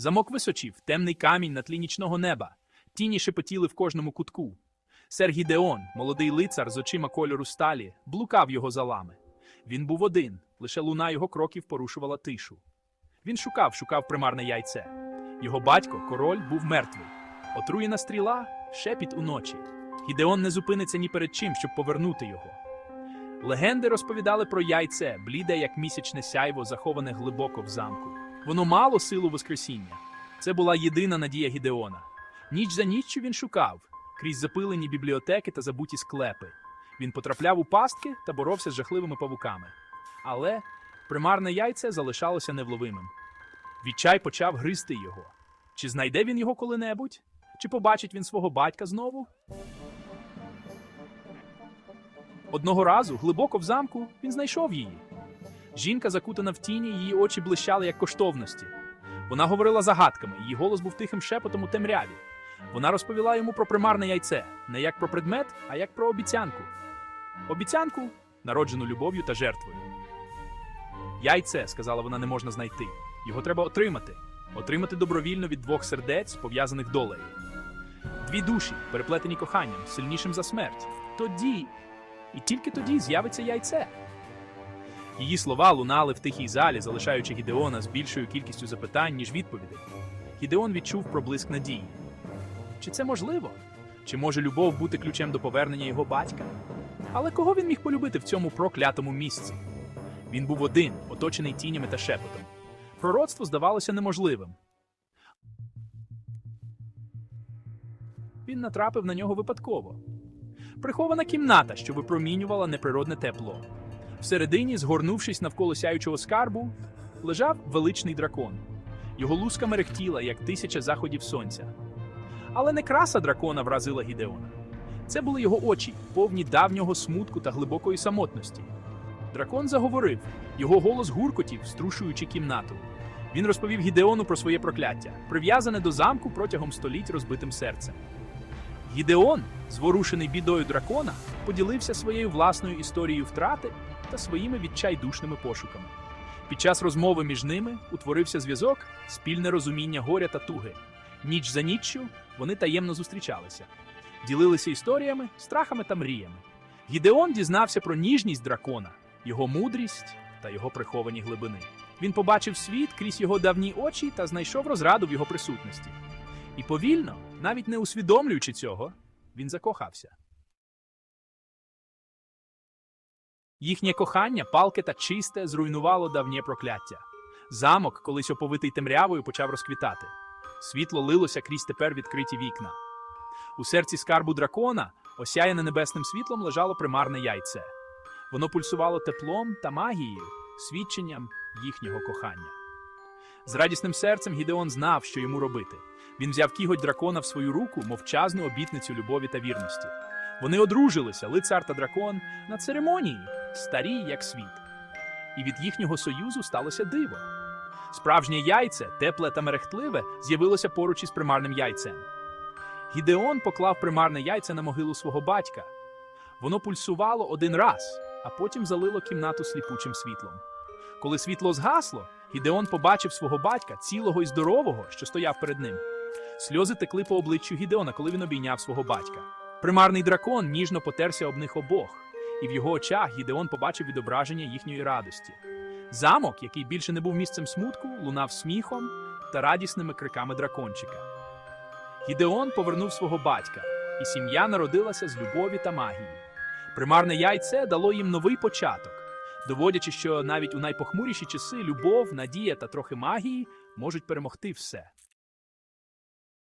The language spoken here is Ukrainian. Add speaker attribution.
Speaker 1: Замок височів, темний камінь на тлі нічного неба. Тіні шепотіли в кожному кутку. Сер Гідеон, молодий лицар з очима кольору сталі, блукав його залами. Він був один, лише луна його кроків порушувала тишу. Він шукав, шукав примарне яйце. Його батько, король, був мертвий. Отруєна стріла, шепіт уночі. Гідеон не зупиниться ні перед чим, щоб повернути його. Легенди розповідали про яйце, бліде, як місячне сяйво, заховане глибоко в замку. Воно мало силу Воскресіння. Це була єдина надія Гідеона. Ніч за ніччю він шукав крізь запилені бібліотеки та забуті склепи. Він потрапляв у пастки та боровся з жахливими павуками. Але примарне яйце залишалося невловимим. Відчай почав гризти його. Чи знайде він його коли-небудь? Чи побачить він свого батька знову? Одного разу, глибоко в замку, він знайшов її. Жінка, закутана в тіні, її очі блищали як коштовності. Вона говорила загадками, її голос був тихим шепотом у темряві. Вона розповіла йому про примарне яйце, не як про предмет, а як про обіцянку. Обіцянку, народжену любов'ю та жертвою. Яйце, сказала вона, не можна знайти. Його треба отримати. Отримати добровільно від двох сердець, пов'язаних долею. Дві душі, переплетені коханням, сильнішим за смерть. Тоді, і тільки тоді з'явиться яйце. Її слова лунали в тихій залі, залишаючи Гідеона з більшою кількістю запитань, ніж відповідей. Гідеон відчув проблиск надії. Чи це можливо? Чи може любов бути ключем до повернення його батька? Але кого він міг полюбити в цьому проклятому місці? Він був один, оточений тінями та шепотом. Пророцтво здавалося неможливим. Він натрапив на нього випадково. Прихована кімната, що випромінювала неприродне тепло. Всередині, згорнувшись навколо сяючого скарбу, лежав величний дракон. Його луска мерехтіла, як тисяча заходів сонця. Але не краса дракона вразила Гідеона. Це були його очі, повні давнього смутку та глибокої самотності. Дракон заговорив, його голос гуркотів, струшуючи кімнату. Він розповів Гідеону про своє прокляття, прив'язане до замку протягом століть розбитим серцем. Гідеон, зворушений бідою дракона, поділився своєю власною історією втрати та своїми відчайдушними пошуками. Під час розмови між ними утворився зв'язок, спільне розуміння горя та туги. Ніч за ніччю вони таємно зустрічалися, ділилися історіями, страхами та мріями. Гідеон дізнався про ніжність дракона, його мудрість та його приховані глибини. Він побачив світ крізь його давні очі та знайшов розраду в його присутності. І повільно, навіть не усвідомлюючи цього, він закохався. Їхнє кохання, палке та чисте, зруйнувало давнє прокляття. Замок, колись оповитий темрявою, почав розквітати. Світло лилося крізь тепер відкриті вікна. У серці скарбу дракона, осяяне небесним світлом, лежало примарне яйце. Воно пульсувало теплом та магією, свідченням їхнього кохання. З радісним серцем Гідеон знав, що йому робити. Він взяв кіготь дракона в свою руку, мовчазну обітницю любові та вірності. Вони одружилися, лицар та дракон, на церемонії, старі, як світ. І від їхнього союзу сталося диво. Справжнє яйце, тепле та мерехтливе, з'явилося поруч із примарним яйцем. Гідеон поклав примарне яйце на могилу свого батька. Воно пульсувало один раз, а потім залило кімнату сліпучим світлом. Коли світло згасло, Гідеон побачив свого батька, цілого і здорового, що стояв перед ним. Сльози текли по обличчю Гідеона, коли він обійняв свого батька. Примарний дракон ніжно потерся об них обох, і в його очах Гідеон побачив відображення їхньої радості. Замок, який більше не був місцем смутку, лунав сміхом та радісними криками дракончика. Гідеон повернув свого батька, і сім'я народилася з любові та магії. Примарне яйце дало їм новий початок, доводячи, що навіть у найпохмуріші часи любов, надія та трохи магії можуть перемогти все.